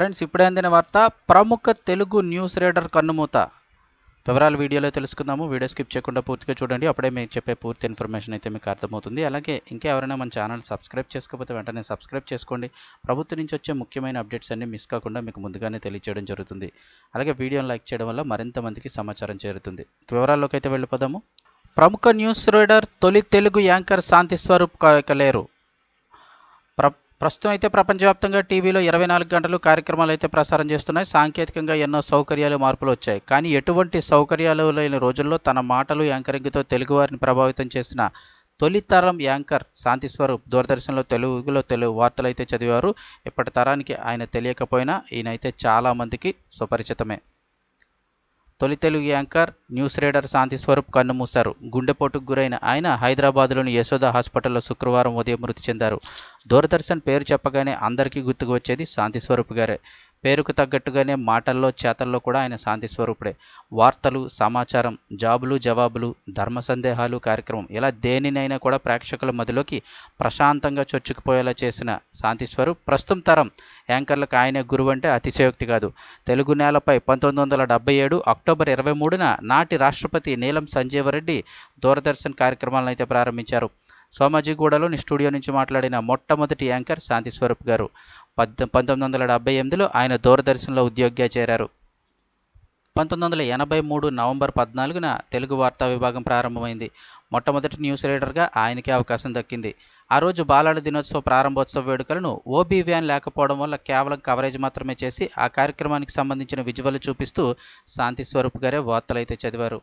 Friends ఇప్పుడే అందిన వార్త ప్రముఖ తెలుగు న్యూస్ రీడర్ కన్నుమూత. వివరాలు వీడియోలో తెలుసుకుందాము. వీడియో స్కిప్ చేయకుండా పూర్తిగా చూడండి. అప్పుడే మీకు చెప్పే పూర్తి ఇన్ఫర్మేషన్ అయితే మీకు అర్థమవుతుంది. అలాగే ఇంకా ఎవరైనా మన ఛానల్ సబ్స్క్రైబ్ చేసుకోకపోతే వెంటనే సబ్స్క్రైబ్ చేసుకోండి. ప్రభుత్వం నుంచి వచ్చే ముఖ్యమైన అప్డేట్స్ అన్ని మిస్ కాకుండా మీకు ముందుగానే తెలియజేయడం జరుగుతుంది. అలాగే వీడియోని లైక్ చేయడం వల్ల మరింత మందికి సమాచారం చేరుతుంది. వివరాల్లోకి అయితే వెళ్ళిపోదాము. ప్రముఖ న్యూస్ రీడర్ తొలి తెలుగు యాంకర్ శాంతి స్వరూప్ క- లేరు. ప్ర ప్రస్తుతం అయితే ప్రపంచవ్యాప్తంగా టీవీలో ఇరవై నాలుగు గంటలు కార్యక్రమాలు అయితే ప్రసారం చేస్తున్నాయి. సాంకేతికంగా ఎన్నో సౌకర్యాలు మార్పులు వచ్చాయి. కానీ ఎటువంటి సౌకర్యాలు లేని రోజుల్లో తన మాటలు యాంకరింగ్తో తెలుగువారిని ప్రభావితం చేసిన తొలి తరం యాంకర్ శాంతి స్వరూప్ దూరదర్శన్లో తెలుగులో తెలుగు వార్తలు అయితే చదివారు. ఇప్పటి తరానికి ఆయన తెలియకపోయినా ఈయనైతే చాలామందికి సుపరిచితమే. తొలి Telugu anchor news reader Shanti Swaroop కన్నుమూశారు గుండెపోటుకు గురైన ఆయన హైదరాబాద్లోని యశోద హాస్పిటల్లో శుక్రవారం ఉదయం మృతి చెందారు. దూరదర్శన్ పేరు చెప్పగానే అందరికీ గుర్తుకు వచ్చేది శాంతి స్వరూప్ గారే. పేరుకు తగ్గట్టుగానే మాటల్లో చేతల్లో కూడా ఆయన శాంతి స్వరూపుడే. వార్తలు సమాచారం జాబులు జవాబులు ధర్మ సందేహాలు కార్యక్రమం ఇలా దేనినైనా కూడా ప్రేక్షకుల మధ్యలోకి ప్రశాంతంగా చొచ్చుకుపోయేలా చేసిన శాంతి స్వరూప్ ప్రస్తుతం తరం యాంకర్లకు ఆయనే గురువు అంటే అతిశయోక్తి కాదు. తెలుగు నేలపై పంతొమ్మిది వందల డెబ్బై ఏడు అక్టోబర్ ఇరవై మూడున నాటి రాష్ట్రపతి నీలం సంజీవరెడ్డి దూరదర్శన్ కార్యక్రమాలను అయితే ప్రారంభించారు. సోమాజిగూడలోని స్టూడియో నుంచి మాట్లాడిన మొట్టమొదటి యాంకర్ శాంతి స్వరూప్ గారు. పద్ పంతొమ్మిది వందల డెబ్బై ఎనిమిదిలో ఆయన దూరదర్శన్లో ఉద్యోగిగా చేరారు. పంతొమ్మిది వందల ఎనభై మూడు నవంబర్ పద్నాలుగున తెలుగు వార్తా విభాగం ప్రారంభమైంది. మొట్టమొదటి న్యూస్ రీడర్గా ఆయనకే అవకాశం దక్కింది. ఆ రోజు బాలాడ దినోత్సవ ప్రారంభోత్సవ వేడుకలను ఓబీ వ్యాన్ లేకపోవడం వల్ల కేవలం కవరేజ్ మాత్రమే చేసి ఆ కార్యక్రమానికి సంబంధించిన విజువల్ చూపిస్తూ శాంతి స్వరూప్ గారే వార్తలైతే చదివారు.